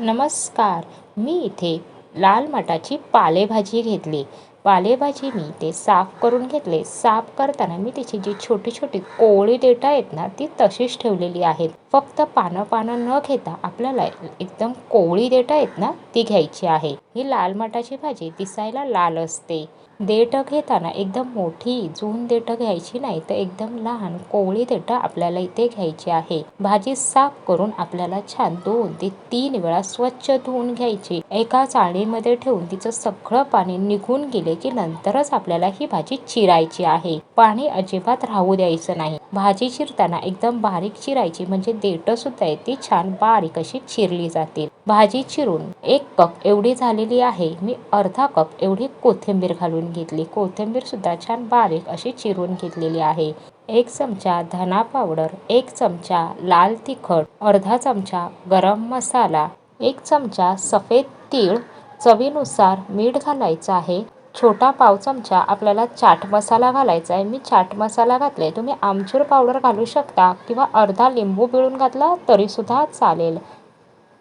नमस्कार मी इथे लाल मटाची पालेभाजी घेतली. पालेभाजी मी ते साफ करून घेतले. साफ करताना मी त्याची जी छोटी छोटी कोवळी देठं आहेत ना ती तशीच ठेवलेली आहेत. फक्त पानं पानं न घेता आपल्याला एकदम कोवळी देठं आहेत ना ती घ्यायची आहे. ही लाल मटाची भाजी दिसायला लाल असते. देठं घेताना एकदम मोठी जून देठं घ्यायची नाही तर एकदम लहान कोवळी देठं आपल्याला इथे घ्यायची आहे. भाजी साफ करून आपल्याला छान दोन ते तीन वेळा स्वच्छ धुवून घ्यायची. एका चाळणीमध्ये ठेवून तिचं सगळं पाणी निघून गेले की नंतरच आपल्याला ही भाजी चिरायची आहे. पाणी अजिबात राहू द्यायचं नाही. भाजी चिरताना एकदम बारीक चिरायची म्हणजे देठंसुद्धा आहे. ती छान बारीक अशी चिरली जातील भाजी चिरून एक कप एवढी झालेली आहे. मी अर्धा कप एवढी कोथिंबीर घालून घेतली. कोथिंबीर सुद्धा छान बारीक अशी चिरून घेतलेली आहे. एक चमचा धना पावडर एक चमचा लाल तिखट अर्धा चमचा गरम मसाला एक चमचा सफेद तीळ चवीनुसार मीठ घालायचं आहे. छोटा पाव चमचा आपल्याला चाट मसाला घालायचा आहे. मी चाट मसाला घातले. तुम्ही आमचूर पावडर घालू शकता किंवा अर्धा लिंबू पिळून घातला तरीसुद्धा चालेल.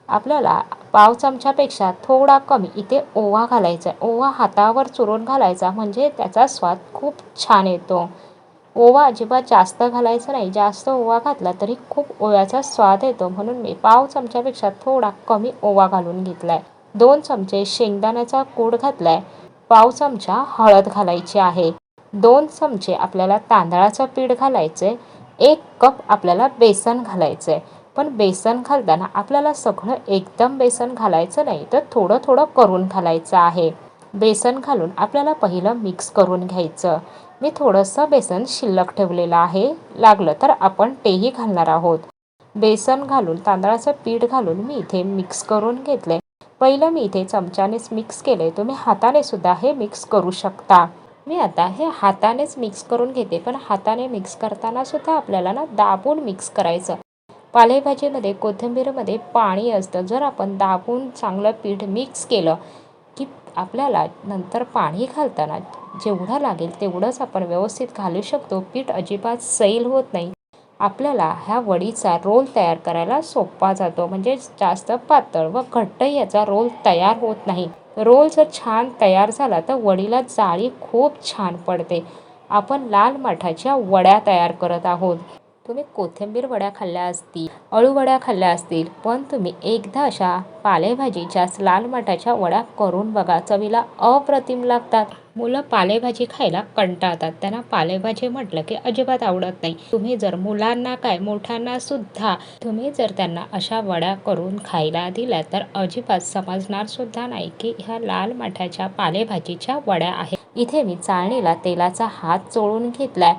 आपल्याला पाव चमच्यापेक्षा थोडा कमी इथे ओवा घालायचा आहे. ओवा हातावर चुरून घालायचा म्हणजे त्याचा स्वाद खूप छान येतो. ओवा अजिबात जास्त घालायचा नाही. जास्त ओवा घातला तरी खूप ओव्याचा स्वाद येतो. म्हणून मी पाव चमच्यापेक्षा थोडा कमी ओवा घालून घेतला आहे दोन चमचे शेंगदाण्याचा कूड घातला आहे पाव चमचा हळद घालायची आहे. दोन चमचे आपल्याला तांदळाचं पीठ घालायचे एक कप आपल्याला बेसन घालायचं आहे पण बेसन घालताना आपल्याला सगळं एकदम बेसन घालायचं नाही तर थोडं थोडं करून घालायचं आहे. बेसन घालून आपल्याला पहिलं मिक्स करून घ्यायचं. मी थोडंसं बेसन शिल्लक ठेवलेलं आहे. लागलं तर आपण तेही घालणार आहोत. बेसन घालून तांदळाचं पीठ घालून मी इथे मिक्स करून घेतले पहिलं मी इथे चमच्यानेच मिक्स केले तुम्ही हाताने सुद्धा हे मिक्स करू शकता. मी आता हे हातानेच मिक्स करून घेते पण हाताने मिक्स करतानासुद्धा आपल्याला ना दाबून मिक्स करायचं. पालेभाजीमध्ये कोथिंबीरमध्ये पाणी असतं. जर आपण दाबून चांगलं पीठ मिक्स केलं की आपल्याला नंतर पाणी घालताना जेवढं लागेल तेवढंच आपण व्यवस्थित घालू शकतो. पीठ अजिबात सैल होत नाही. आपल्याला ह्या वडीचा रोल तयार करायला सोपा जातो. म्हणजे जास्त पातळ व घट्ट याचा रोल तयार होत नाही. रोल जर छान तयार झाला तर वडीला जाळी खूप छान पडते. आपण लाल माठाच्या वड्या तयार करत आहोत. तुम्ही कोथिंबीर वड्या खाल्ल्या असतील अळू वड्या खाल्ल्या असतील पण तुम्ही एकदा अशा पालेभाजीच्या लाल मठाच्या वड्या करून बघा. चवीला अप्रतिम लागतात. मुलं पालेभाजी खायला कंटाळतात. त्यांना पालेभाजी म्हटलं की अजिबात आवडत नाही. तुम्ही जर मुलांना काय मोठ्यांना सुद्धा तुम्ही जर त्यांना अशा वड्या करून खायला दिल्या तर अजिबात समजणार सुद्धा नाही की ह्या लाल मठाच्या पालेभाजीच्या वड्या आहेत. इथे मी चाळणीला तेलाचा हात चोळून घेतलाय.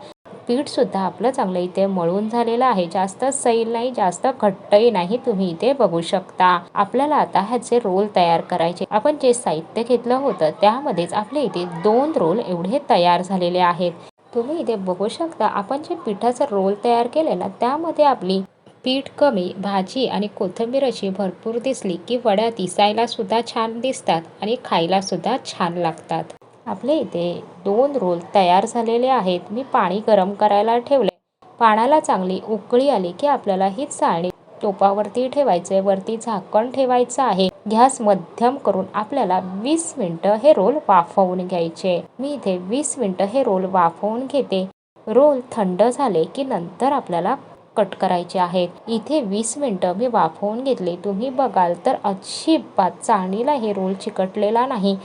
पीठसुद्धा आपलं चांगलं इथे मळून झालेलं आहे. जास्त सैल नाही जास्त घट्टही नाही तुम्ही इथे बघू शकता. आपल्याला आता ह्याचे रोल तयार करायचे. आपण जे साहित्य घेतलं होतं त्यामध्येच आपले इथे दोन रोल एवढे तयार झालेले आहेत. तुम्ही इथे बघू शकता आपण जे पिठाचा रोल तयार केलेला त्यामध्ये आपली पीठ कमी भाजी आणि कोथिंबीर अशी भरपूर दिसली की वड्या दिसायला सुद्धा छान दिसतात आणि खायला सुद्धा छान लागतात. आपले इथे दोन रोल तयार झालेले आहेत. मी पाणी गरम करायला ठेवले पाण्याला चांगली उकळी आली की आपल्याला ही चाळणी टोपावरती ठेवायचे वरती झाकण ठेवायचं आहे. गॅस मध्यम करून आपल्याला वीस मिनटं हे रोल वाफवून घ्यायचे. मी इथे वीस मिनटं हे रोल वाफवून घेते. रोल थंड झाले की नंतर आपल्याला कट करायचे आहेत. इथे वीस मिनटं मी वाफवून घेतले. तुम्ही बघाल तर अजिबात चाळणीला हे रोल चिकटलेला नाही.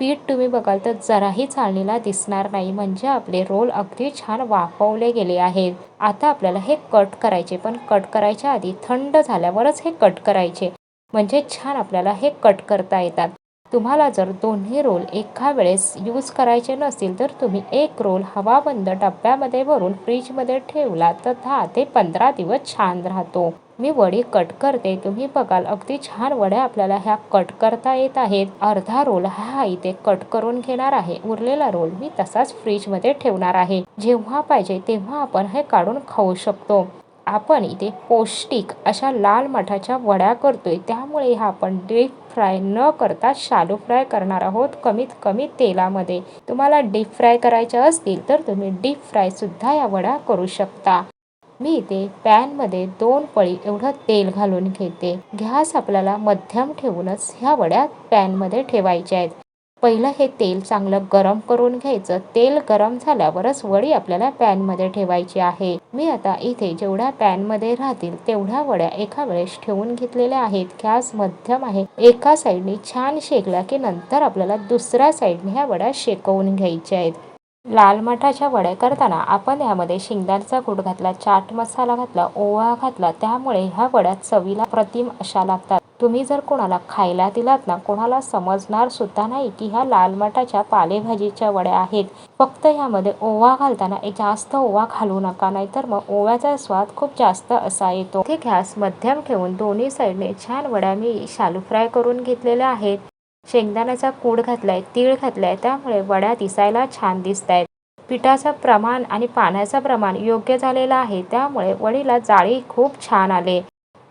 पीठ तुम्ही बघाल तर जराही चालणीला दिसणार नाही. म्हणजे आपले रोल अगदी छान वाफवले गेले आहेत. आता आपल्याला हे कट करायचे. पण कट करायच्या आधी थंड झाल्यावरच हे कट करायचे. म्हणजे छान आपल्याला हे कट करता येतात. तुम्हाला जर दोन्ही रोल एका वेळेस यूज करायचे नसतील तर तुम्ही एक रोल हवाबंद डब्यामध्ये भरून फ्रीजमध्ये ठेवला तर दहा ते पंधरा दिवस छान राहतो. मी वडी कट करते. तुम्ही बघाल अगदी छान वड्या आपल्याला ह्या कट करता येत आहेत. अर्धा रोल हा इथे कट करून घेणार आहे. उरलेला रोल मी तसाच फ्रीजमध्ये ठेवणार आहे. जेव्हा पाहिजे तेव्हा आपण हे काढून खाऊ शकतो. आपण इथे पौष्टिक अशा लाल मठाच्या वड्या करतो आहे त्यामुळे ह्या आपण डीप फ्राय न करता शालो फ्राय करणार आहोत कमीत कमी तेलामध्ये. तुम्हाला डीप फ्राय करायच्या असतील तर तुम्ही डीप फ्रायसुद्धा या वड्या करू शकता. मी इथे पॅनमध्ये दोन पळी एवढं तेल घालून घेते. गॅस आपल्याला मध्यम ठेवूनच ह्या वड्या पॅनमध्ये ठेवायच्या आहेत. पहिलं हे तेल चांगलं गरम करून घ्यायचं. तेल गरम झाल्यावरच वडी आपल्याला पॅनमध्ये ठेवायची आहे. मी आता इथे जेवढ्या पॅनमध्ये राहतील तेवढ्या वड्या एका वेळेस ठेवून घेतलेल्या आहेत. गॅस मध्यम आहे. एका साईडने छान शेकला की नंतर आपल्याला दुसऱ्या साईडने ह्या वड्या शेकवून घ्यायच्या आहेत. लाल मठाच्या वड्या करताना आपण यामध्ये शेंगदाण्याचा कूट घातला चाट मसाला घातला ओवा घातला. त्यामुळे ह्या वड्या चवीला प्रतिम अशा लागतात. तुम्ही जर कोणाला खायला दिलात ना कोणाला समजणार सुद्धा नाही की ह्या लाल मठाच्या पालेभाजीच्या वड्या आहेत. फक्त ह्यामध्ये ओवा घालताना एक जास्त ओवा घालू नका नाहीतर मग ओव्याचा स्वाद खूप जास्त असा येतो. ते गॅस मध्यम ठेवून दोन्ही साईडने छान वड्या मी शालू फ्राय करून घेतलेल्या आहेत. शेंगदाण्याचा कूड घातलाय तीळ घातलाय त्यामुळे वड्या दिसायला छान दिसत आहेत पिठाचं प्रमाण आणि पाण्याचं प्रमाण योग्य झालेलं आहे त्यामुळे वडीला जाळी खूप छान आले.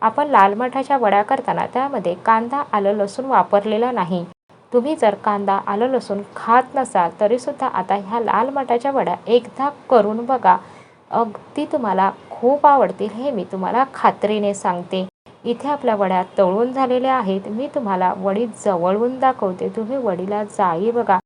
आपण लाल मठाच्या वड्या करताना त्यामध्ये कांदा आलं लसूण वापरलेला नाही. तुम्ही जर कांदा आलं लसूण खात नसाल तरीसुद्धा आता ह्या लाल मठाच्या वड्या एकदा करून बघा. अगदी तुम्हाला खूप आवडतील हे मी तुम्हाला खात्रीने सांगते. इथे आपल्या वड्या तळून झालेल्या आहेत. मी तुम्हाला वडी जवळून दाखवते. तुम्ही वडीला जाळी बघा.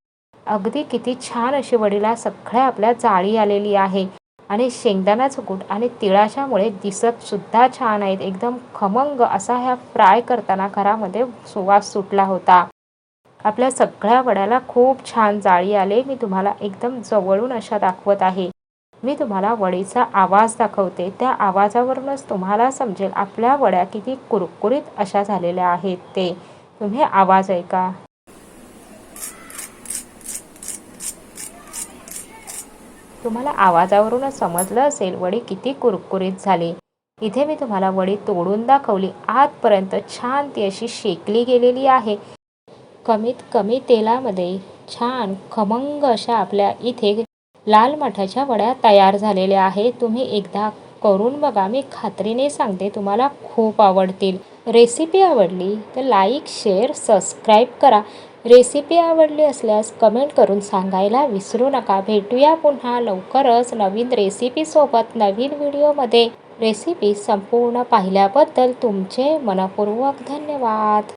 अगदी किती छान अशी वडीला सगळ्या आपल्या जाळी आलेली आहे. आणि शेंगदाणा कूट आणि तिळाच्यामुळे दिसत सुद्धा छान आहेत. एकदम खमंग असा ह्या फ्राय करताना घरामध्ये सुवास सुटला होता. आपल्या सगळ्या वड्याला खूप छान जाळी आले. मी तुम्हाला एकदम जवळून अशा दाखवत आहे. मी तुम्हाला वडीचा आवाज दाखवते. त्या आवाजावरूनच तुम्हाला समजेल आपल्या वड्या किती कुरकुरीत अशा झालेल्या आहेत ते. तुम्ही आवाज ऐका. तुम्हाला आवाजावरूनच समजलं असेल वडी किती कुरकुरीत झाली. इथे मी तुम्हाला वडी तोडून दाखवली. आतपर्यंत छान ती अशी शेकली गेलेली आहे. कमीत कमी तेलामध्ये छान खमंग अशा आपल्या इथे लाल मठाच्या वड्या तयार झालेल्या आहेत. तुम्ही एकदा करून बघा. मी खात्रीने सांगते तुम्हाला खूप आवडतील. रेसिपी आवडली तर लाईक शेअर सबस्क्राईब करा. रेसिपी आवडली असल्यास कमेंट करून सांगायला विसरू नका. भेटूया पुन्हा लवकरच नवीन रेसिपीसोबत नवीन व्हिडिओमध्ये. रेसिपी संपूर्ण पाहिल्याबद्दल तुमचे मनपूर्वक धन्यवाद.